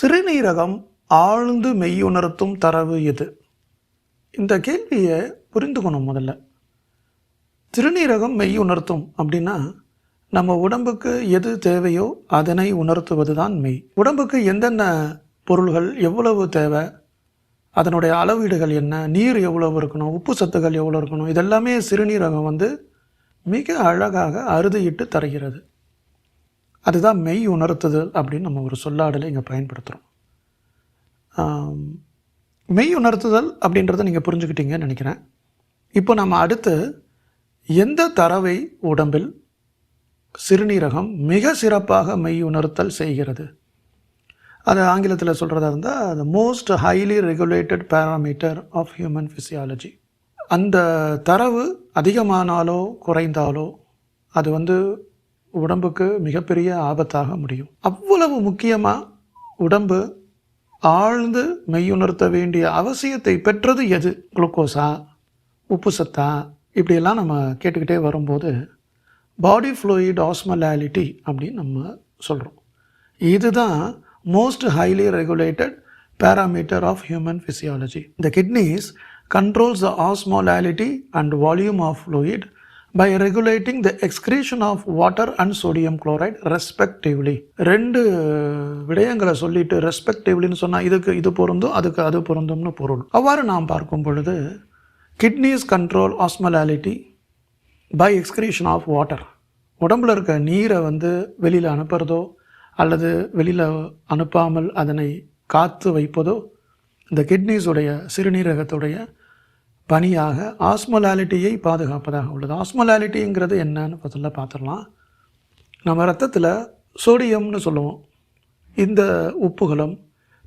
சிறுநீரகம் ஆழ்ந்து மெய்யுணர்த்தும் தரவு எது? இந்த கேள்வியை புரிந்துக்கணும் முதல்ல. சிறுநீரகம் மெய் உணர்த்தும் அப்படின்னா நம்ம உடம்புக்கு எது தேவையோ அதனை உணர்த்துவது தான் மெய். உடம்புக்கு எந்தென்ன பொருள்கள் எவ்வளவு தேவை? அதனுடைய அளவீடுகள் என்ன? நீர் எவ்வளவு இருக்கணும்? உப்பு சத்துக்கள் எவ்வளோ இருக்கணும்? இதெல்லாமே சிறுநீரகம் வந்து மிக அழகாக அறுதியிட்டு தருகிறது. அதுதான் மெய் உணர்த்துதல் அப்படின்னு நம்ம ஒரு சொல்லாடலை இங்கே பயன்படுத்துகிறோம் மெய் உணர்த்துதல் அப்படின்றத நீங்கள் புரிஞ்சுக்கிட்டீங்கன்னு நினைக்கிறேன். இப்போ நம்ம அடுத்து எந்த தரவை உடம்பில் சிறுநீரகம் மிக சிறப்பாக மெய் உணர்த்தல் செய்கிறது? அது ஆங்கிலத்தில் சொல்கிறதா இருந்தால் அது most highly regulated parameter of human physiology அந்த தரவு அதிகமானாலோ குறைந்தாலோ அது வந்து உடம்புக்கு மிகப்பெரிய ஆபத்தாக முடியும். அவ்வளவு முக்கியமாக உடம்பு ஆழ்ந்து மெய்யுணர்த்த வேண்டிய அவசியத்தை பெற்றது எது? குளுக்கோஸா? உப்பு சத்தா? இப்படியெல்லாம் நம்ம கேட்டுக்கிட்டே வரும்போது பாடி ஃப்ளூயிட் ஆஸ்மலாலிட்டி அப்படின்னு நம்ம சொல்கிறோம் இதுதான் most highly regulated parameter of human physiology the kidneys controls the osmolality and volume of fluid by regulating the excretion of water and sodium chloride respectively ரெண்டு uh, விடயங்களை சொல்லிட்டு ரெஸ்பெக்டிவ்லின்னு சொன்னால் இதுக்கு இது பொருந்தும் அதுக்கு அது பொருந்தும்னு பொருள். அவ்வாறு நாம் பார்க்கும் பொழுது kidneys control osmolality by excretion of water உடம்புல இருக்க நீரை வந்து வெளியில் அனுப்புறதோ அல்லது வெளியில் அனுப்பாமல் அதனை காத்து வைப்பதோ இந்த கிட்னிஸுடைய சிறுநீரகத்துடைய பணியாக ஆஸ்மலாலிட்டியை பாதுகாப்பதாக உள்ளது. ஆஸ்மோலாலிட்டிங்கிறது என்னன்னு முதல்ல பார்த்துடலாம். நம்ம ரத்தத்தில் சோடியம்னு சொல்லுவோம். இந்த உப்புகளும்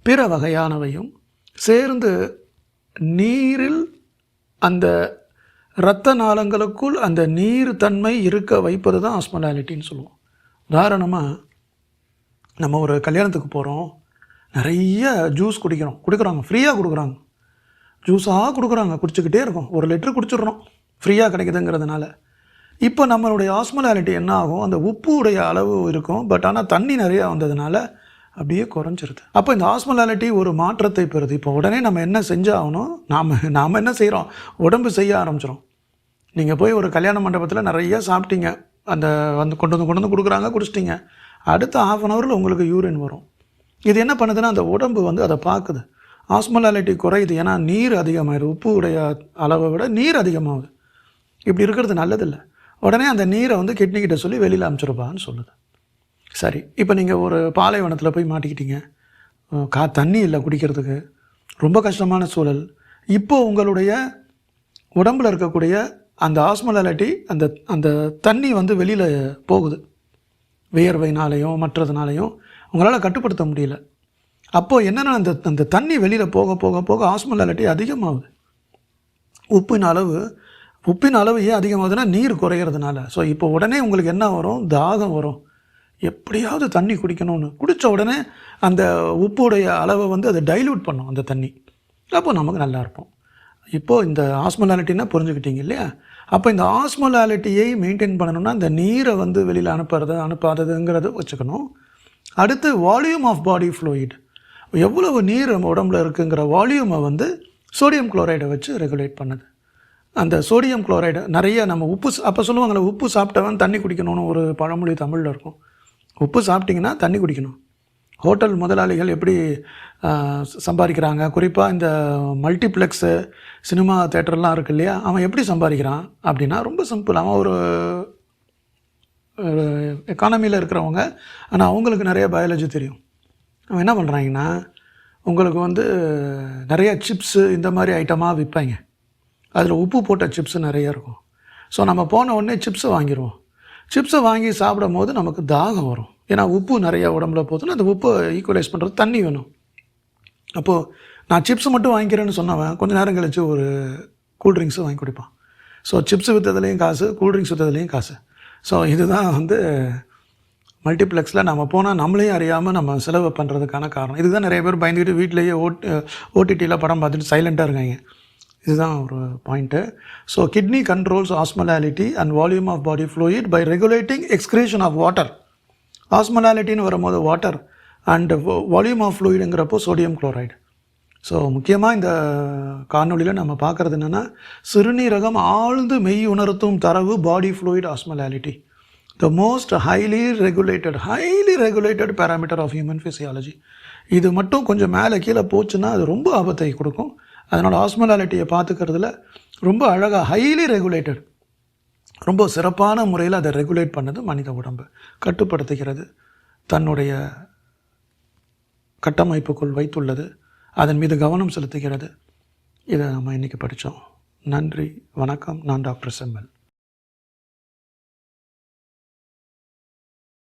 பிற வகையானவையும் சேர்ந்து நீரில் அந்த இரத்த நாளங்களுக்குள் அந்த நீர் தன்மை இருக்க வைப்பது தான் ஆஸ்மலாலிட்டின்னு சொல்லுவோம். உதாரணமாக நம்ம ஒரு கல்யாணத்துக்கு போகிறோம் நிறைய ஜூஸ் குடிக்கிறோம். கொடுக்குறாங்க. ஃப்ரீயாக கொடுக்குறாங்க. ஜூஸாக கொடுக்குறாங்க. குடிச்சிக்கிட்டே இருக்கோம். ஒரு லிட்டர் குடிச்சிடுறோம். ஃப்ரீயாக கிடைக்குதுங்கிறதுனால. இப்போ நம்மளுடைய ஆஸ்மலாலிட்டி என்ன ஆகும்? அந்த உப்பு உடைய அளவு இருக்கும். பட் ஆனால் தண்ணி நிறையா வந்ததுனால அப்படியே குறைஞ்சிருது. அப்போ இந்த ஆஸ்மலாலிட்டி ஒரு மாற்றத்தை பெறுது. இப்போ உடனே நம்ம என்ன செஞ்சாகணும் நாம் நாம் என்ன செய்கிறோம் உடம்பு செய்ய ஆரம்பிச்சிடும் நீங்கள் போய் ஒரு கல்யாண மண்டபத்தில் நிறைய சாப்பிட்டீங்க. அந்த வந்து கொண்டு வந்து கொண்டு வந்து கொடுக்குறாங்க குடிச்சிட்டிங்க. அடுத்த ஆஃப் அன் ஹவரில் உங்களுக்கு யூரின் வரும். இது என்ன பண்ணுதுன்னா அந்த உடம்பு வந்து அதை பார்க்குது. ஆஸ்மலாலிட்டி குறையுது. ஏன்னா நீர் அதிகமாகிடுது உப்பு உடைய அளவை விட நீர் அதிகமாகுது. இப்படி இருக்கிறது நல்லதில்லை. உடனே அந்த நீரை வந்து கிட்னிக்கிட்ட சொல்லி வெளியில் அமுச்சிருப்பான்னு சொல்லுது. சரி இப்போ நீங்கள் ஒரு பாலைவனத்தில் போய் மாட்டிக்கிட்டீங்க. கா தண்ணி இல்லை குடிக்கிறதுக்கு. ரொம்ப கஷ்டமான சூழல். இப்போ உங்களுடைய உடம்பில் இருக்கக்கூடிய அந்த ஆஸ்மலாலிட்டி அந்த அந்த தண்ணி வந்து வெளியில் போகுது. வியர்வைனாலையும் மற்றதுனாலையும் உங்களால் கட்டுப்படுத்த முடியல. அப்போது என்னென்னா அந்த அந்த தண்ணி வெளியில் போக போக போக ஆஸ்மலாலிட்டி அதிகமாகுது. உப்பின் அளவு உப்பின் அளவு ஏன் அதிகமாகுதுன்னா நீர் குறைகிறதுனால ஸோ இப்போ உடனே உங்களுக்கு என்ன வரும்? தாகம் வரும். எப்படியாவது தண்ணி குடிக்கணும்னு. குடித்த உடனே அந்த உப்புடைய அளவை வந்து அதை டைல்யூட் பண்ணும் அந்த தண்ணி. அப்போ நமக்கு நல்லா இருப்போம் இப்போது இந்த ஆஸ்மலாலிட்டின்னா புரிஞ்சுக்கிட்டீங்க இல்லையா? அப்போ இந்த ஆஸ்மலாலிட்டியை மெயின்டைன் பண்ணணும்னா இந்த நீரை வந்து வெளியில் அனுப்புறது அனுப்பாததுங்கிறத வச்சுக்கணும். அடுத்து வால்யூம் ஆஃப் பாடி ஃப்ளூயிட் எவ்வளவு நீர் நம்ம உடம்புல இருக்குங்கிற வால்யூமை வந்து சோடியம் குளோரைடை வச்சு ரெகுலேட் பண்ணுது. அந்த சோடியம் குளோரைடு நிறைய நம்ம உப்பு அப்போ சொல்லுவாங்கள்ல உப்பு சாப்பிட்டவன் தண்ணி குடிக்கணும்னு ஒரு பழமொழி தமிழில் இருக்கும். உப்பு சாப்பிட்டிங்கன்னா தண்ணி குடிக்கணும். ஹோட்டல் முதலாளிகள் எப்படி சம்பாதிக்கிறாங்க? குறிப்பாக இந்த மல்டிப்ளெக்ஸு சினிமா தேட்டர்லாம் இருக்கு இல்லையா? அவன் எப்படி சம்பாதிக்கிறான் அப்படின்னா ரொம்ப சிம்பிள் அவன் ஒரு எக்கானமியில் இருக்கிறவங்க. ஆனால் அவங்களுக்கு நிறைய பயாலஜி தெரியும். அவன் என்ன பண்ணுறாங்கன்னா உங்களுக்கு வந்து நிறையா சிப்ஸு இந்த மாதிரி ஐட்டமாக விற்பாங்க அதில் உப்பு போட்ட சிப்ஸு நிறையா இருக்கும். ஸோ நம்ம போன உடனே சிப்ஸை வாங்கிடுவோம் சிப்ஸை வாங்கி சாப்பிடும் போது நமக்கு தாகம் வரும். ஏன்னா உப்பு நிறையா உடம்புல போதுன்னா அந்த உப்பை ஈக்குவலைஸ் பண்ணுறது தண்ணி வேணும். அப்போது நான் சிப்ஸ் மட்டும் வாங்கிக்கிறேன்னு சொன்னவன் கொஞ்ச நேரம் கழித்து ஒரு கூல்ட்ரிங்க்ஸும் வாங்கி குடிப்பான். ஸோ சிப்ஸ் விற்றதுலேயும் காசு கூல்ட்ரிங்க்ஸ் விற்றதுலேயும் காசு. ஸோ இதுதான் வந்து மல்டிப்ளெக்ஸில் நம்ம போனால் நம்மளையும் அறியாமல் நம்ம செலவு பண்ணுறதுக்கான காரணம். இதுதான் நிறைய பேர் பயந்துக்கிட்டு வீட்டிலேயே ஓட் ஓடிடியில் படம் பார்த்துட்டு சைலண்ட்டாக இருக்காங்க. இதுதான் ஒரு point so kidney controls osmolality and volume of body fluid by regulating excretion of water ஆஸ்மலாலிட்டின்னு வரும்போது வாட்டர் அண்ட் வால்யூம் ஆஃப் ஃப்ளூயிடுங்கிறப்போ சோடியம் குளோரைடு ஸோ முக்கியமாக இந்த காணொலியில் நம்ம பார்க்குறது என்னென்னா சிறுநீரகம் ஆழ்ந்து மெய் உணர்த்தும் தரவு body fluid osmolality the most highly regulated highly regulated parameter of human physiology இது மட்டும் கொஞ்சம் மேலே கீழே போச்சுன்னா அது ரொம்ப ஆபத்தை கொடுக்கும். அதனால் ஆஸ்மலாலிட்டியை பார்த்துக்கிறதுல ரொம்ப அழகாக ஹைலி ரெகுலேட்டட் ரொம்ப சிறப்பான முறையில் அதை ரெகுலேட் பண்ணது மனித உடம்பு. கட்டுப்படுத்துகிறது தன்னுடைய கட்டமைப்புக்குள் வைத்துள்ளது அதன் மீது கவனம் செலுத்துகிறது. இதை நம்ம இன்றைக்கி படித்தோம். நன்றி வணக்கம். நான் டாக்டர் செம்மல்.